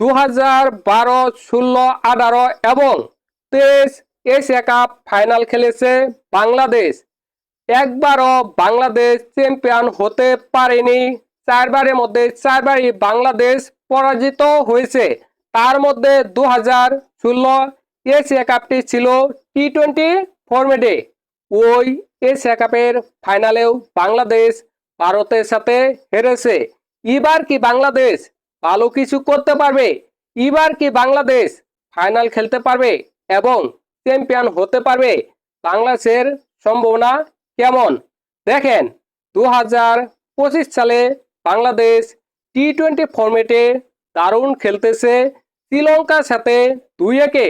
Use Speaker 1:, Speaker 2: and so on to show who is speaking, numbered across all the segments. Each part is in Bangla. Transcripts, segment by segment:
Speaker 1: দু হাজার বারো, ষোলো, আঠারো এবং তেইশ এশিয়া কাপ ফাইনাল খেলেছে বাংলাদেশ। একবারও বাংলাদেশ চ্যাম্পিয়ন হতে পারেনি। চারবারের মধ্যে চারবারই বাংলাদেশ পরাজিত হয়েছে। তার মধ্যে দু হাজার ষোলো এশিয়া কাপটি ছিল টি টোয়েন্টি ফরম্যাটে। ওই এশিয়া কাপের ফাইনালেও বাংলাদেশ ভারতের সাথে হেরেছে। এবার কি বাংলাদেশ ভালো কিছু করতে পারবে। এবার কি বাংলাদেশ ফাইনাল খেলতে পারবে এবং চ্যাম্পিয়ন হতে পারবে? বাংলাদেশের সম্ভাবনা কেমন? দেখেন দু হাজার পঁচিশ সালে বাংলাদেশ টি টোয়েন্টি ফরম্যাটে দারুণ খেলতেছে। শ্রীলঙ্কার সাথে দুই একে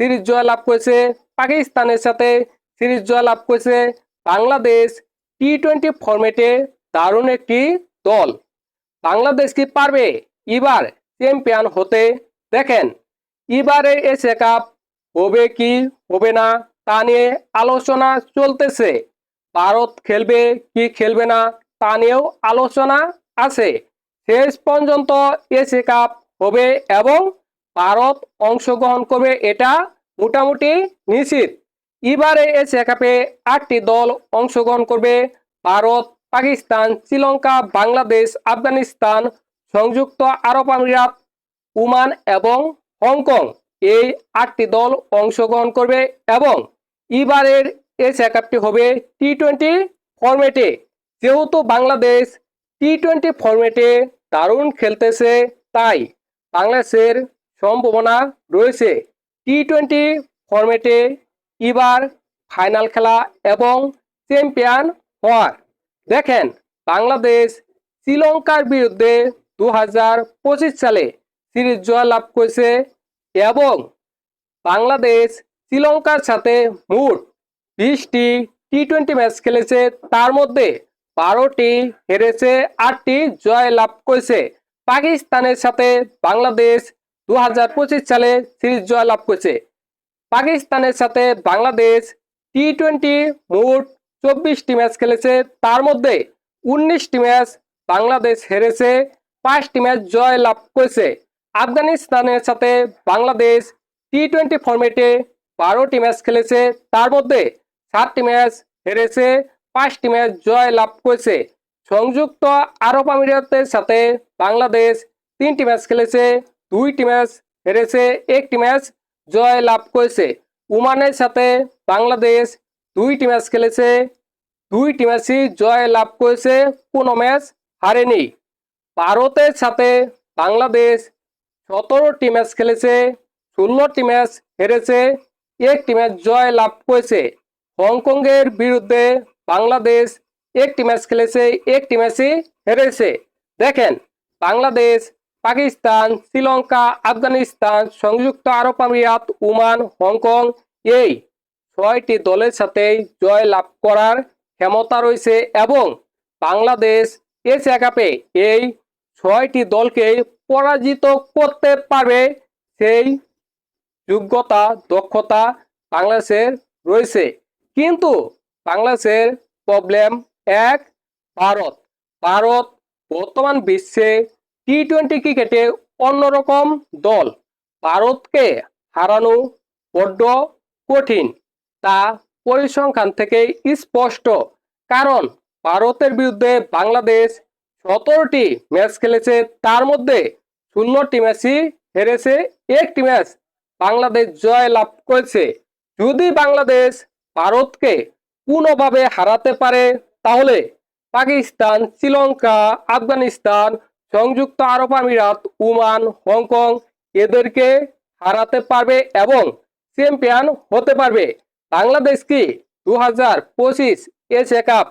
Speaker 1: সিরিজ জয় লাভ করেছে। পাকিস্তানের সাথে সিরিজ জয় লাভ করেছে। বাংলাদেশ টি টোয়েন্টি ফরম্যাটে দারুণ একটি দল। বাংলাদেশ কি পারবে? এবার চ্যাম্পিয়ন হতে দেখেন। এবারে এশিয়া কাপ হবে কি হবে না তা নিয়ে আলোচনা চলতেছে। ভারত খেলবে কি খেলবে না তা নিয়েও আলোচনা আছে। শেষ পর্যন্ত এশিয়া কাপ হবে এবং ভারত অংশগ্রহণ করবে এটা মোটামুটি নিশ্চিত। এবারে এশিয়া কাপে আটটি দল অংশগ্রহণ করবে। ভারত, পাকিস্তান, শ্রীলঙ্কা, বাংলাদেশ, আফগানিস্তান সংযুক্ত আরব আমিরাত, ওমান এবং হংকং এই আটটি দল অংশগ্রহণ করবে এবং এবারের এশিয়া কাপটি হবে টি টোয়েন্টি ফরম্যাটে। যেহেতু বাংলাদেশ টি টোয়েন্টি ফরম্যাটে দারুণ খেলতেছে, তাই বাংলাদেশের সম্ভাবনা রয়েছে টি টোয়েন্টি ফরম্যাটে এবার ফাইনাল খেলা এবং চ্যাম্পিয়ন হওয়ার। দেখেন, বাংলাদেশ শ্রীলঙ্কার বিরুদ্ধে দু হাজার পঁচিশ সালে সিরিজ জয় লাভ করেছে এবং বাংলাদেশ শ্রীলঙ্কার সাথে মোট বিশটি টি টোয়েন্টি ম্যাচ খেলেছে। তার মধ্যে বারোটি হেরেছে, আটটি জয় লাভ করেছে। পাকিস্তানের সাথে বাংলাদেশ দু হাজার পঁচিশ সালে সিরিজ জয় লাভ করেছে। পাকিস্তানের সাথে বাংলাদেশ টি টোয়েন্টি মোট চব্বিশটি ম্যাচ খেলেছে। তার মধ্যে উনিশটি ম্যাচ বাংলাদেশ হেরেছে। পাঁচটি ম্যাচ জয় লাভ করেছে। আফগানিস্তানের সাথে বাংলাদেশ টি টোয়েন্টি ফর্মেটে বারোটি ম্যাচ খেলেছে। তার মধ্যে সাতটি ম্যাচ হেরেছে, পাঁচটি ম্যাচ জয় লাভ করেছে। সংযুক্ত আরব আমিরাতের সাথে বাংলাদেশ তিনটি ম্যাচ খেলেছে, দুইটি ম্যাচ হেরেছে, একটি ম্যাচ জয় লাভ করেছে। ওমানের সাথে বাংলাদেশ দুইটি ম্যাচ খেলেছে, দুইটি ম্যাচই জয় লাভ করেছে, কোনো ম্যাচ হারেনি। ভারতের সাথে বাংলাদেশ সতেরোটি ম্যাচ খেলেছে ষোলোটি ম্যাচ হেরেছে একটি ম্যাচ জয় লাভ করেছে। হংকংয়ের বিরুদ্ধে বাংলাদেশ একটি ম্যাচ খেলেছে একটি ম্যাচই হেরেছে। দেখেন, বাংলাদেশ, পাকিস্তান, শ্রীলঙ্কা, আফগানিস্তান, সংযুক্ত আরব আমিরাত, ওমান, হংকং, এই ছয়টি দলের সাথে জয় লাভ করার ক্ষমতা রয়েছে এবং বাংলাদেশ এশিয়া কাপে এই ছয়টি দলকে পরাজিত করতে পারবে সেই যোগ্যতা, দক্ষতা বাংলাদেশের রয়েছে। কিন্তু বাংলাদেশের প্রবলেম এক, ভারত। ভারত বর্তমান বিশ্বে টি টোয়েন্টি ক্রিকেটে অন্যরকম দল। ভারতকে হারানো বড্ড কঠিন। তা পরিসংখ্যান থেকে স্পষ্ট। কারণ ভারতের বিরুদ্ধে বাংলাদেশ সতেরোটি ম্যাচ খেলেছে। তার মধ্যে ষোলোটি ম্যাচই হেরেছে, একটি ম্যাচ বাংলাদেশ জয় লাভ করেছে। যদি বাংলাদেশ ভারতকে কোনোভাবে হারাতে পারে, তাহলে পাকিস্তান, শ্রীলঙ্কা, আফগানিস্তান, সংযুক্ত আরব আমিরাত, ওমান, হংকং এদেরকে হারাতে পারবে এবং চ্যাম্পিয়ন হতে পারবে। বাংলাদেশ কি দু হাজার পঁচিশ এশিয়া কাপ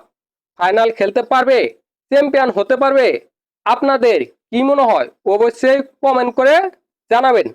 Speaker 1: ফাইনাল খেলতে পারবে? চ্যাম্পিয়ন হতে পারবে? আপনাদের কি মনে হয়? অবশ্যই কমেন্ট করে জানাবেন।